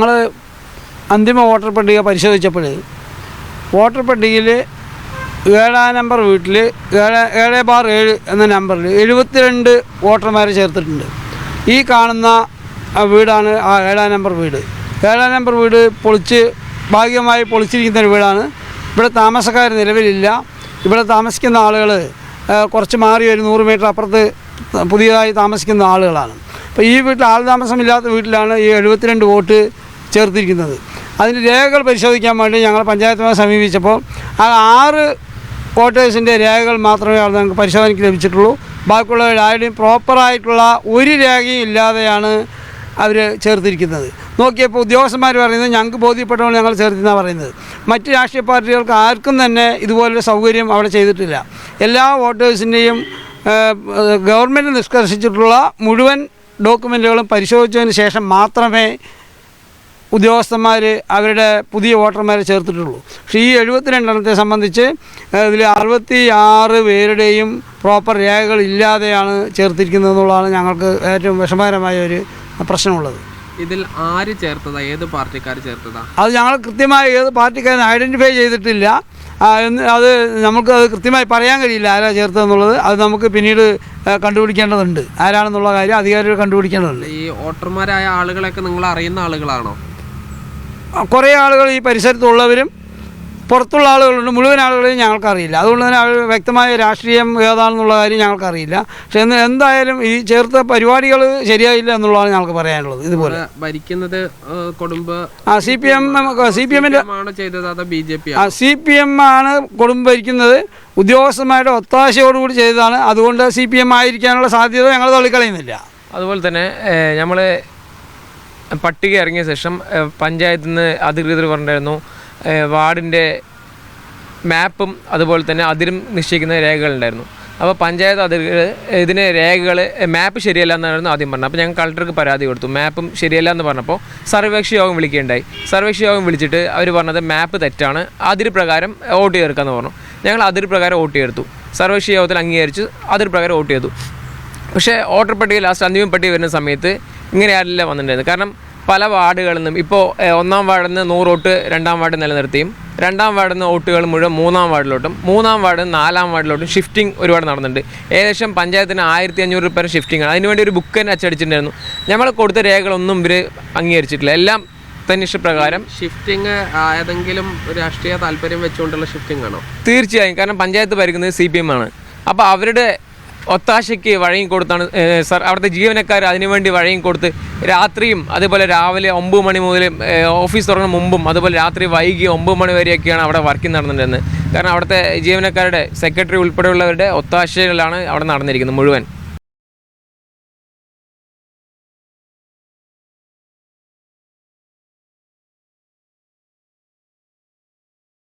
ഞങ്ങൾ അന്തിമ വോട്ടർ പട്ടിക പരിശോധിച്ചപ്പോൾ വോട്ടർ പട്ടികയിൽ ഏഴാം നമ്പർ വീട്ടിൽ ഏഴ് ഏഴ് ബാർ ഏഴ് എന്ന നമ്പറിൽ എഴുപത്തിരണ്ട് വോട്ടർമാരെ ചേർത്തിട്ടുണ്ട്. ഈ കാണുന്ന വീടാണ് ആ ഏഴാം നമ്പർ വീട്. ഏഴാം നമ്പർ വീട് പൊളിച്ച് ഭാഗികമായി പൊളിച്ചിരിക്കുന്ന ഒരു വീടാണ്. ഇവിടെ താമസക്കാർ നിലവിലില്ല. ഇവിടെ താമസിക്കുന്ന ആളുകൾ കുറച്ച് മാറി ഒരു നൂറ് മീറ്റർ അപ്പുറത്ത് പുതിയതായി താമസിക്കുന്ന ആളുകളാണ്. അപ്പോൾ ഈ വീട്ടിൽ ആൾ താമസമില്ലാത്ത വീട്ടിലാണ് ഈ എഴുപത്തിരണ്ട് വോട്ട് ചേർത്തിരിക്കുന്നത്. അതിന്റെ രേഖകൾ പരിശോധിക്കാൻ വേണ്ടി ഞങ്ങൾ പഞ്ചായത്തുമായി സമീപിച്ചപ്പോൾ ആ ആറ് വോട്ടേഴ്സിന്റെ രേഖകൾ മാത്രമേ അവിടെ ഞങ്ങൾക്ക് പരിശോധനയ്ക്ക് ലഭിച്ചിട്ടുള്ളൂ. ബാക്കിയുള്ളവരുടെ ആരുടെയും പ്രോപ്പറായിട്ടുള്ള ഒരു രേഖയും ഇല്ലാതെയാണ് അവർ ചേർത്തിരിക്കുന്നത്. നോക്കിയപ്പോൾ ഉദ്യോഗസ്ഥന്മാർ പറയുന്നത് ഞങ്ങൾക്ക് ബോധ്യപ്പെട്ടവൾ ഞങ്ങൾ ചേർത്തിന്നാണ് പറയുന്നത്. മറ്റ് രാഷ്ട്രീയ പാർട്ടികൾക്ക് ആർക്കും തന്നെ ഇതുപോലൊരു സൗകര്യം അവിടെ ചെയ്തിട്ടില്ല. എല്ലാ വോട്ടേഴ്സിന്റെയും ഗവൺമെന്റ് നിഷ്കർഷിച്ചിട്ടുള്ള മുഴുവൻ ഡോക്യുമെന്റുകളും പരിശോധിച്ചതിന് ശേഷം മാത്രമേ ഉദ്യോഗസ്ഥന്മാർ അവരുടെ പുതിയ വോട്ടർമാരെ ചേർത്തിട്ടുള്ളൂ. പക്ഷേ ഈ എഴുപത്തിരണ്ടെണ്ണത്തെ സംബന്ധിച്ച് ഇതിൽ അറുപത്തി ആറ് പേരുടെയും പ്രോപ്പർ രേഖകൾ ഇല്ലാതെയാണ് ചേർത്തിരിക്കുന്നത് എന്നുള്ളതാണ് ഞങ്ങൾക്ക് ഏറ്റവും വിഷമകരമായ ഒരു പ്രശ്നമുള്ളത്. ഇതിൽ ആര് ചേർത്തതാ? ഏത് പാർട്ടിക്കാർ ചേർത്തതാ? അത് ഞങ്ങൾ കൃത്യമായി ഏത് പാർട്ടിക്കാരൻ ഐഡന്റിഫൈ ചെയ്തിട്ടില്ല. അത് നമുക്ക് അത് കൃത്യമായി പറയാൻ കഴിയില്ല ആരാ ചേർത്തതെന്നുള്ളത്. അത് നമുക്ക് പിന്നീട് കണ്ടുപിടിക്കേണ്ടതുണ്ട്. ആരാണെന്നുള്ള കാര്യം അധികാരികൾ കണ്ടുപിടിക്കേണ്ടതുണ്ട്. ഈ വോട്ടർമാരായ ആളുകളൊക്കെ നിങ്ങൾ അറിയുന്ന ആളുകളാണോ? കുറേ ആളുകൾ ഈ പരിസരത്തുള്ളവരും പുറത്തുള്ള ആളുകളുണ്ട്. മുഴുവൻ ആളുകളെയും ഞങ്ങൾക്കറിയില്ല. അതുകൊണ്ട് തന്നെ അവർ വ്യക്തമായ രാഷ്ട്രീയം ഏതാണെന്നുള്ള കാര്യം ഞങ്ങൾക്കറിയില്ല. പക്ഷെ എന്ന് എന്തായാലും ഈ ചേർത്ത പരിപാടികൾ ശരിയായില്ല എന്നുള്ളതാണ് ഞങ്ങൾക്ക് പറയാനുള്ളത് ഇതുപോലെ. ഭരിക്കുന്നത് കുടുംബ ആ C P M C P എമ്മിന്റെ ബി ജെ പി ആ സി പി എം ആണ് കുടുംബം ഭരിക്കുന്നത്. ഉദ്യോഗസ്ഥന്മാരുടെ ഒത്താശയോടുകൂടി ചെയ്തതാണ്. അതുകൊണ്ട് സി പി എം ആയിരിക്കാനുള്ള സാധ്യത ഞങ്ങൾ തള്ളിക്കളയുന്നില്ല. അതുപോലെ തന്നെ നമ്മൾ പട്ടിക ഇറങ്ങിയ ശേഷം പഞ്ചായത്തിൽ നിന്ന് അധികൃതർ പറഞ്ഞിരുന്നു വാർഡിന്റെ മാപ്പും അതുപോലെ തന്നെ അതിരും നിശ്ചയിക്കുന്ന രേഖകളുണ്ടായിരുന്നു അപ്പോൾ പഞ്ചായത്ത് അധികൃതർ ഇതിന് രേഖകൾ മാപ്പ് ശരിയല്ല എന്നായിരുന്നു ആദ്യം പറഞ്ഞത്. അപ്പോൾ ഞങ്ങൾ കളക്ടർക്ക് പരാതി കൊടുത്തു മാപ്പും ശരിയല്ല എന്ന് പറഞ്ഞപ്പോൾ സർവകക്ഷി യോഗം വിളിക്കുകയുണ്ടായി. സർവകക്ഷി യോഗം വിളിച്ചിട്ട് അവർ പറഞ്ഞത് മാപ്പ് തെറ്റാണ് അതിര് പ്രകാരം വോട്ട് ചേർക്കാമെന്ന് പറഞ്ഞു. ഞങ്ങൾ അതിര് പ്രകാരം വോട്ട് ചേർത്തു. സർവകക്ഷി യോഗത്തിൽ അംഗീകരിച്ച് അതിര് പ്രകാരം വോട്ട് ചെയ്തു. പക്ഷേ വോട്ടർ പട്ടിക ലാസ്റ്റ് അന്തിമ പട്ടിക വരുന്ന സമയത്ത് ഇങ്ങനെ ആരില്ല വന്നിട്ടുണ്ടായിരുന്നു കാരണം പല വാർഡുകളിൽ നിന്നും ഇപ്പോൾ ഒന്നാം വാർഡിൽ നിന്ന് നൂറ് വോട്ട് രണ്ടാം വാർഡ് നിലനിർത്തിയും രണ്ടാം വാർഡിൽ നിന്ന് വോട്ടുകൾ മുഴുവൻ മൂന്നാം വാർഡിലോട്ടും മൂന്നാം വാർഡിൽ നിന്ന് നാലാം വാർഡിലോട്ടും ഷിഫ്റ്റിംഗ് ഒരുപാട് നടന്നിട്ടുണ്ട്. ഏകദേശം പഞ്ചായത്തിന് ആയിരത്തി അഞ്ഞൂറ് രൂപ ഷിഫ്റ്റിംഗ് ആണ്. അതിനുവേണ്ടി ഒരു ബുക്ക് തന്നെ അച്ചടിച്ചിട്ടുണ്ടായിരുന്നു. ഞങ്ങൾ കൊടുത്ത രേഖകളൊന്നും ഇവർ അംഗീകരിച്ചിട്ടില്ല. എല്ലാം തന്നിഷ്ടപ്രകാരം ഷിഫ്റ്റിംഗ് ഏതെങ്കിലും രാഷ്ട്രീയ താല്പര്യം വെച്ചുകൊണ്ടുള്ള ഷിഫ്റ്റിംഗ് ആണോ? തീർച്ചയായും. കാരണം പഞ്ചായത്ത് ഭരിക്കുന്നത് സി പി എം ആണ്. അപ്പോൾ അവരുടെ ഒത്താശയ്ക്ക് വഴങ്ങി കൊടുത്താണ് സർ അവിടുത്തെ ജീവനക്കാർ അതിനുവേണ്ടി വഴങ്ങി കൊടുത്ത് രാത്രിയും അതുപോലെ രാവിലെ ഒമ്പത് മണി മുതൽ ഓഫീസ് തുറന്ന മുമ്പും അതുപോലെ രാത്രി വൈകി ഒമ്പത് മണി വരെയൊക്കെയാണ് അവിടെ വർക്കിംഗ് നടന്നിട്ടുണ്ടെന്ന് കാരണം അവിടുത്തെ ജീവനക്കാരുടെ സെക്രട്ടറി ഉൾപ്പെടെയുള്ളവരുടെ ഒത്താശകളാണ് അവിടെ നടന്നിരിക്കുന്നത് മുഴുവൻ.